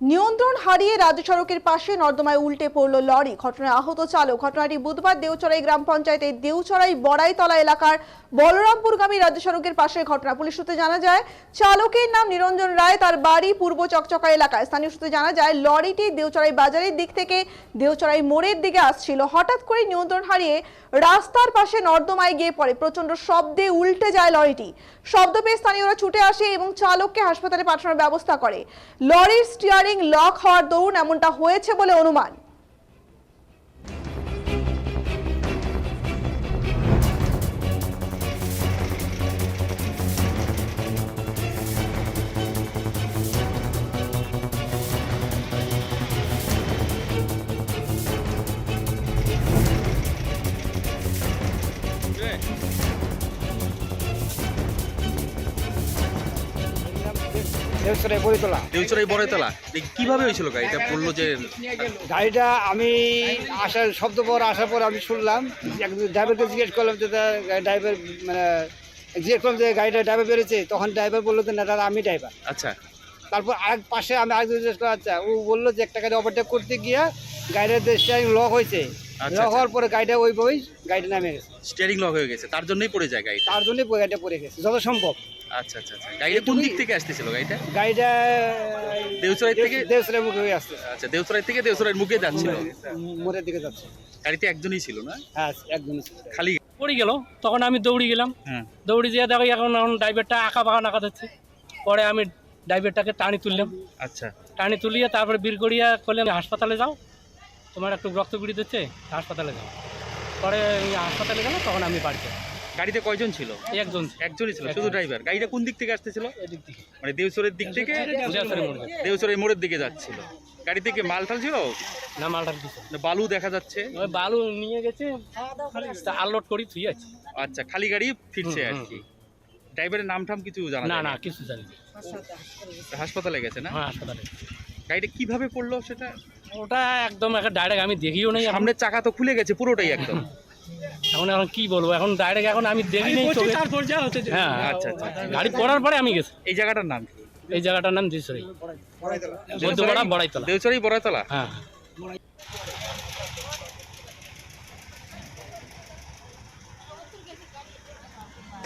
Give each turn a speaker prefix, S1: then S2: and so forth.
S1: নিয়ন্ত্রণ হারিয়ে রাজ্য সড়কের পাশে নর্দমায় উল্টে পড়ল লরি। ঘটনায় আহত চালক। ঘটনাটি বুধবার দেউচড়াই গ্রাম পঞ্চায়েতের দেউচড়াই বড়াইতলা এলাকার বলরামপুরগামী রাজ্য সড়কের পাশে ঘটনা। পুলিশ সূত্রে জানা যায়, চালকের নাম নিরঞ্জন রায়, তার বাড়ি পূর্ব চকচকা এলাকায় স্থানীয় সূত্রে জানা যায়, লরিটি দেউচড়াই বাজারের দিক থেকে দেউচড়াই মোড়ের দিকে আসছিল। হঠাৎ করে নিয়ন্ত্রণ হারিয়ে রাস্তার পাশে নর্দমায় গিয়ে পড়ে। প্রচণ্ড শব্দে উল্টে যায় লরিটি। শব্দ পেয়ে স্থানীয়রা ছুটে আসে এবং চালককে হাসপাতালে পাঠানোর ব্যবস্থা করে। লরির স্টিয়ারিং লক হওয়ার দরুন এমনটা হয়েছে বলে অনুমান।
S2: কীভাবে হয়েছিল গাড়িটা? বলল যে
S3: গাড়িটা আমি আসার শব্দ পর আসার পর আমি শুনলাম। একজন ড্রাইভারকে জিজ্ঞেস করলাম যে ড্রাইভার মানে জিজ্ঞেস করলাম যে গাড়িটা ড্রাইভার তখন ড্রাইভার বলল যে না দাদা আমি ড্রাইভার
S2: আচ্ছা।
S3: তারপর আরেক পাশে আমি আরেকজন জিজ্ঞেস করা আচ্ছা ও বলল যে একটা গাড়ি ওভারটেক করতে গিয়ে গাড়ির স্টিয়ারিং লক হয়েছে। লক হওয়ার পরে গাড়িটা ওইভাবেই গাড়িটা নামে গেছে।
S2: স্টিয়ারিং লক হয়ে গেছে তার জন্যই পড়ে যায় গাড়িটা।
S3: তার জন্যই গাড়িটা পড়ে গেছে যত সম্ভব।
S2: আচ্ছা আচ্ছা আচ্ছা। গাড়িটা কোন দিক থেকে আসতেছিল গাড়িটা?
S3: গাড়িটা
S2: দেউচড়াই থেকে?
S3: দেড়শোটার মুখে হয়ে আসছে
S2: আচ্ছা দেউচড়াই থেকে দেউচড়াইয়ের মুখে যাচ্ছিল?
S3: মোড়ের দিকে যাচ্ছে।
S2: গাড়িতে একজনই ছিল না?
S3: হ্যাঁ একদম
S2: খালি?
S4: পড়ে গেল তখন আমি দৌড়ে গেলাম।
S2: হ্যাঁ
S4: দৌড়ে যেয়ে দেখো এখন এখন ড্রাইভারটা আঁকা বাঁকা নাকা হচ্ছে পরে আমি ড্রাইভারটাকে টানি তুললাম।
S2: আচ্ছা।
S4: টানি তুলিয়ে তারপরে বীর করিয়া করলাম হাসপাতালে যাও। তোমার একটু রক্ত গুড়ি দিচ্ছে হাসপাতালে যাও। পরে এই হাসপাতালে গেল তখন আমি বাড়িতে
S2: গাড়িতে কয়জন ছিল?
S4: একজন
S2: একজনই ছিল শুধু ড্রাইভার গাড়িটা কোন দিক থেকে আসতেছিল?
S4: এদিক থেকে।
S2: মানে দেউচরের দিক থেকে। দেউচরের মোড়ের দিকে যাচ্ছিল। গাড়ি থেকে মাল টাল ছিল?
S4: না মালটার কিছু
S2: না বালু দেখা যাচ্ছে?
S4: ওই বালু নিয়ে গেছে। আনলোড করি তুই আছে।
S2: আচ্ছা খালি গাড়ি ফিরছে আর কি। ড্রাইভারের নাম টাম কিছু জানা
S4: না না কিছু জানি
S2: হাসপাতালে গেছে না?
S4: হ্যাঁ হাসপাতালে।
S2: গাড়িটা কীভাবে পড়ল সেটা?
S4: ওটা একদম একটা ডাইরেক্ট আমি দেখিও নাই
S2: সামনের চাকা তো খুলে গেছে পুরোটাই একদম।
S4: এখন এখন কি বলব এখন ডাইরেক্ট এখন আমি দেখি নেই চোখে। হ্যাঁ
S2: আচ্ছা আচ্ছা।
S4: গাড়ি পড়ার পরে আমি গেছি।
S2: এই জায়গাটার নাম
S4: এই জায়গাটার নাম দিশরি। বড়াইতলা।
S2: দেউচড়াই বড়াইতলা?
S4: হ্যাঁ।